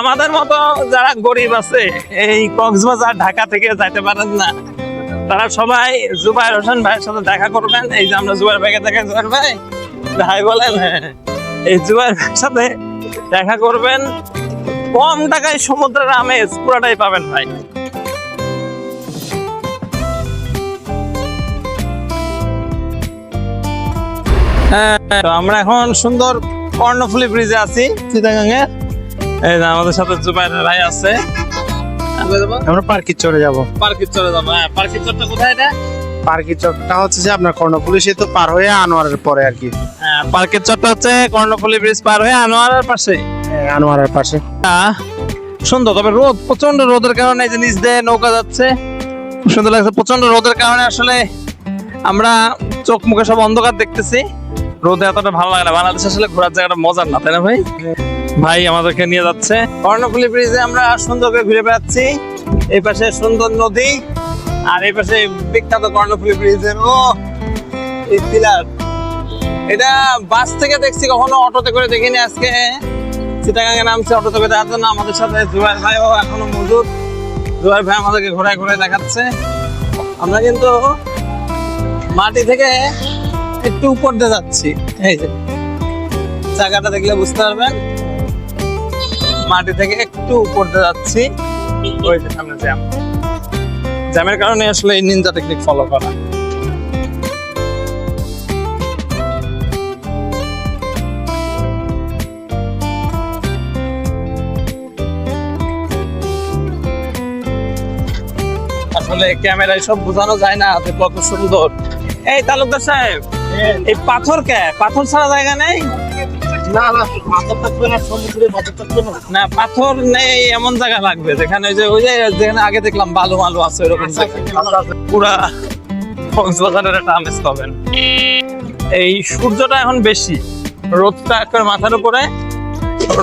আমাদের মতো যারা গরিব আছে, এই কক্সবাজার, ঢাকা থেকে যাইতে পারেন না। তারা সবাই জুবাইর হোসেন ভাইয়ের সাথে দেখা করবেন। এই যে আমরা জুবাইর ভাইকে দেখা জুবাইর ভাই ভাই বলেন। এই জুবাইর ভাইয়ের সাথে দেখা করবেন। কম টাকায় সমুদ্রের আমেজ পুরাটাই পাবেন, ভাই। হ্যাঁ আমরা এখন সুন্দর কর্ণফুলি ব্রিজে আছি চিটাগাঙ্গে এই যে আমাদের সাথে জুবাইর ভাই আছে। আমরা পার্কির চলে যাব। পার্কে চলে যাব হ্যাঁ। পার্কের চরটা কোথায় এটা? পার্কির চরটা হচ্ছে যে আপনার কর্ণফুলি সেতু পার হয়ে আনোয়ারের পরে আর কি। হ্যাঁ পার্কের চরটা হচ্ছে কর্ণফুলি ব্রিজ পার হয়ে আনোয়ারের পাশে। হ্যাঁ, আনোয়ারের পাশে। সুন্দর তবে রোদ প্রচণ্ড রোদের কারণে যে নিচ দিয়ে নৌকা যাচ্ছে। সুন্দর লাগছে প্রচণ্ড রোদের কারণে আসলে আমরা চোখ মুখে সব অন্ধকার দেখতেছি। রোদে এতটা ভালো লাগে না। বাংলাদেশ আসলে ঘোরার জায়গাটা মজার না তাই না ভাই? ভাই আমাদেরকে নিয়ে যাচ্ছে। কর্ণফুলি ব্রিজে আমরা সুন্দর করে ঘুরে বেড়াচ্ছি। এই পাশে সুন্দর নদী, আর এই পাশে বিখ্যাত কর্ণফুলি ব্রিজের, ও পিলার এটা বাস থেকে দেখছি, কখনো অটোতে করে দেখিনি আজকে। চিটাগাঙ্গে নামছে অটোতে করে দেখার জন্য আমাদের সাথে জুয়ার ভাইও এখনও মজুদ। জুয়ার ভাই আমাদেরকে ঘোরায় ঘোরায় দেখাচ্ছে। আমরা কিন্তু মাটি থেকে একটু উপর দিয়ে যাচ্ছি। এই যে, জায়গাটা দেখলে বুঝতে পারবেন। মাটি থেকে একটু উপর দিয়ে যাচ্ছি। ওই যে সামনে জ্যাম। জ্যামের কারণে আসলে এই নিনজা টেকনিক ফলো করা। আসলে ক্যামেরায় সব বোঝানো যায় না যে কত সুন্দর। এই তালুকদার সাহেব এই পাথর কে? পাথর ছাড়া জায়গা নেই? না না মাথা থাকবে না সমুদ্রে মাথা থাকবে না। না পাথর নেই এমন জায়গা লাগবে যেখানে ওই যে ওই যে যেখানে আগে দেখলাম বালু মালু আছে ওরকম পুরা কক্সবাজারের একটা আমেজ পাবেন। এই সূর্যটা এখন বেশি রোদটা একবার মাথার উপরে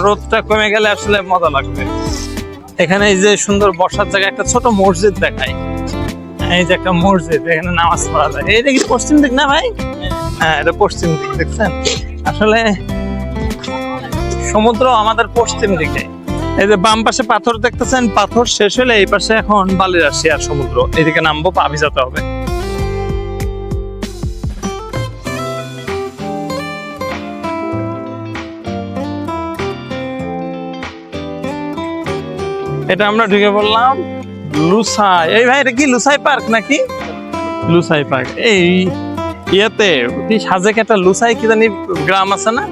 রোদটা কমে গেলে আসলে মজা লাগবে। এখানে এই যে সুন্দর বসার জায়গা একটা ছোট মসজিদ দেখায় এই যে একটা মসজিদ এখানে নামাজ পড়া যায়। এটা কি পশ্চিম দিক না ভাই? হ্যাঁ এটা পশ্চিম দিক দেখছেন? আসলে সমুদ্র আমাদের পশ্চিম দিকে। এই যে বাম পাশে পাথর দেখতেছেন, পাথর শেষ হলে এই পাশে এখন বালির আর সমুদ্র। এদিকে নামবো পাবি যেতে হবে। এটা আমরা ঢুকে পড়লাম লুসাই। এই ভাই, এটা কি লুসাই পার্ক নাকি? লুসাই পার্ক। এই ইয়েতে সাজেক একটা লুসাই কি জানি গ্রাম আছে না?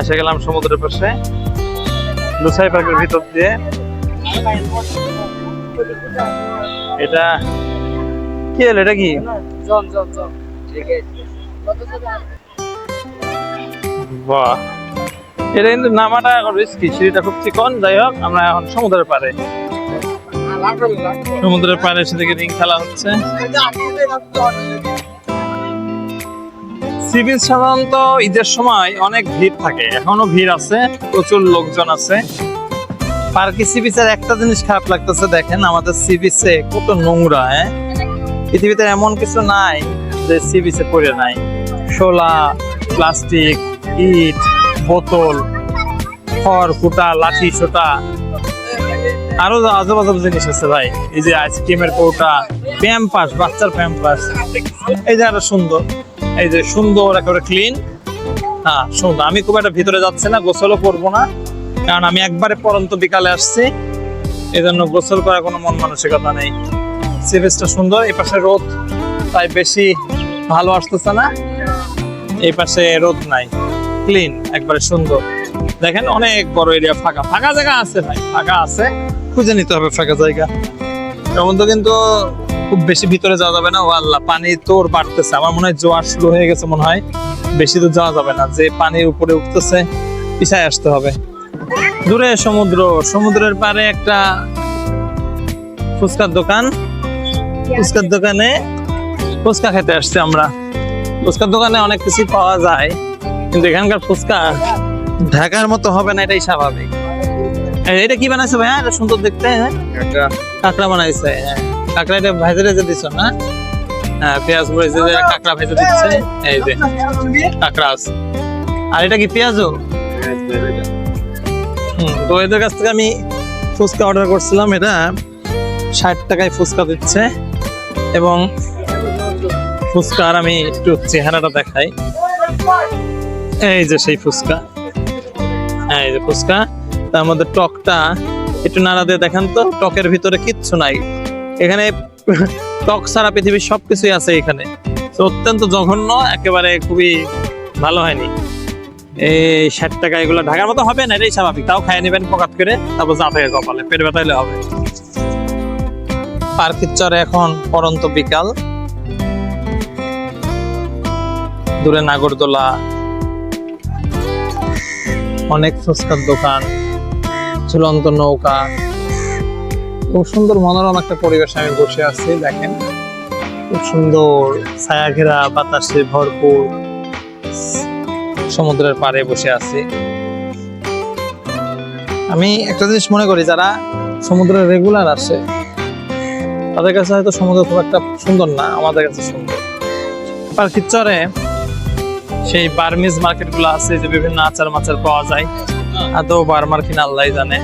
এসে গেলাম সমুদ্রের পাশে। লুসাই পার্কের ভিতর দিয়ে। এটা কি হলো এটা কি? বাহ। এটা কিন্তু নামাটা এখন রিস্কি সিঁড়িটা খুব চিকন। যাই হোক আমরা এখন সমুদ্রের পাড়ে। সমুদ্রের পাড়ে এসে থেকে রিং খেলা হচ্ছে। সি বিচ সাধারণত ঈদের সময় অনেক ভিড় থাকে। এখনও ভিড় আছে, প্রচুর লোকজন আছে। পার্কে সি বিচের একটা জিনিস খারাপ লাগতেছে, দেখেন আমাদের সি বিচে কত নোংরা হ্যাঁ? পৃথিবীতে এমন কিছু নাই যে সি বিচে পড়ে নাই। শোলা, প্লাস্টিক, ইট, বোতল, খড় কুটা লাঠি সোটা আরও আজব আজব জিনিস আছে ভাই, এই যে আইসক্রিমের কৌটা প্যাম্পাস বাচ্চার প্যাম্পাস এই যে আরও সুন্দর, এই যে সুন্দর, একেবারে ক্লিন হ্যাঁ সুন্দর। আমি খুব একটা ভিতরে যাচ্ছি না, গোসলও করব না, কারণ আমি একবারে পরন্ত বিকালে আসছি। এই জন্য গোসল করার কোনো মন মানসিকতা নেই। সিরিজটা সুন্দর, এই পাশে রোদ, তাই বেশি ভালো আসতেছে না। এই পাশে রোদ নাই ক্লিন একবারে সুন্দর। দেখেন অনেক বড় এরিয়া ফাঁকা। ফাঁকা জায়গা আছে ভাই, ফাঁকা আছে। খুঁজে নিতে হবে, ফাঁকা জায়গা। মধ্যে কিন্তু খুব বেশি ভিতরে যাওয়া যাবে না। ও আল্লাহ, পানি তোর বাড়তেছে। আমার মনে হয় জোয়ার শুরু হয়ে গেছে মনে হয়। বেশি দূর যাওয়া যাবে না। যে পানির উপরে উঠতেছে, পিছায় আসতে হবে। দূরে সমুদ্র। সমুদ্রের পারে একটা ফুচকার দোকান। ফুচকার দোকানে ফুচকা খেতে আসছি আমরা। ফুচকার দোকানে অনেক কিছু পাওয়া যায়। কিন্তু এখানকার ফুচকা ঢাকার মতো হবে না, এটাই স্বাভাবিক। এটা কি বানাইছে ভাইয়া এটা সুন্দর দেখতে হ্যাঁ। কাঁকড়া বানাইছে হ্যাঁ। কাঁকড়া এটা ভেজে রেজে দিছ না? হ্যাঁ পেঁয়াজ দিয়ে কাঁকড়া ভেজে দিচ্ছে। এই যে কাঁকড়া আছে আর এটা কি পেঁয়াজও? হুম, তো এদের কাছ থেকে আমি ফুচকা অর্ডার করছিলাম। এটা ষাট টাকায় ফুচকা দিচ্ছে এবং ফুচকার আমি একটু চেহারাটা দেখাই। এই যে সেই ফুচকা। হ্যাঁ এই যে ফুচকা। তার মধ্যে টকটা, একটু নাড়া দিয়ে দেখেন তো, টকের ভিতরে কিচ্ছু নাই। এখানে টক ছাড়া পৃথিবীর সবকিছুই আছে এখানে। তো অত্যন্ত জঘন্য, একেবারে খুবই ভালো হয়নি। এই ষাট টাকা এগুলো ঢাকার মতো হবে না, এটাই স্বাভাবিক। তাও খাই নেবেন পকাত করে, তারপর যা থেকে কপালে, পেট ব্যথাইলে হবে। পার্কের চরে এখন পরন্ত বিকাল। দূরে নাগরদোলা, অনেক ফুচকার দোকান। ঝুলন্ত নৌকা। খুব সুন্দর মনোরম একটা পরিবেশে আমি বসে আছি, দেখেন। খুব সুন্দর ছায়া ঘেরা বাতাসে ভরপুর সমুদ্রের পাড়ে বসে আছি। আমি একটা জিনিস মনে করি, যারা সমুদ্রে রেগুলার আসে, তাদের কাছে হয়তো সমুদ্র খুব একটা সুন্দর না, আমাদের কাছে সুন্দর। পার্কির চরে সেই বার্মিজ মার্কেটগুলো আছে, যে বিভিন্ন আচার মাচার পাওয়া যায়। আদৌ বার্মার কিনা আল্লাহ জানে।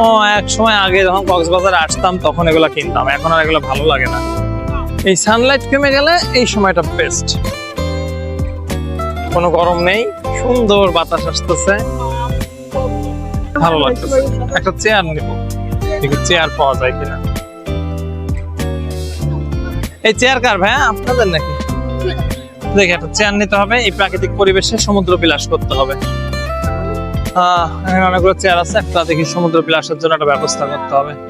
ও, এক সময় আগে যখন কক্সবাজারে আসতাম, তখন এগুলো কিনতাম। এখন আর এগুলো ভালো লাগে না। এই সানলাইট কমে গেলে এই সময়টা বেস্ট কোনো গরম নেই, সুন্দর বাতাস আসতেছে। ভালো লাগতেছে। একটা চেয়ার চেয়ার পাওয়া যায় কিনা। এই চেয়ার কার ভাই? আপনাদের নাকি? দেখি, একটা চেয়ার নিতে হবে। এই প্রাকৃতিক পরিবেশে সমুদ্র বিলাস করতে হবে। এখানে অনেকগুলো চেয়ার আছে একটা দেখি সমুদ্র বিলাসের জন্য একটা ব্যবস্থা করতে হবে।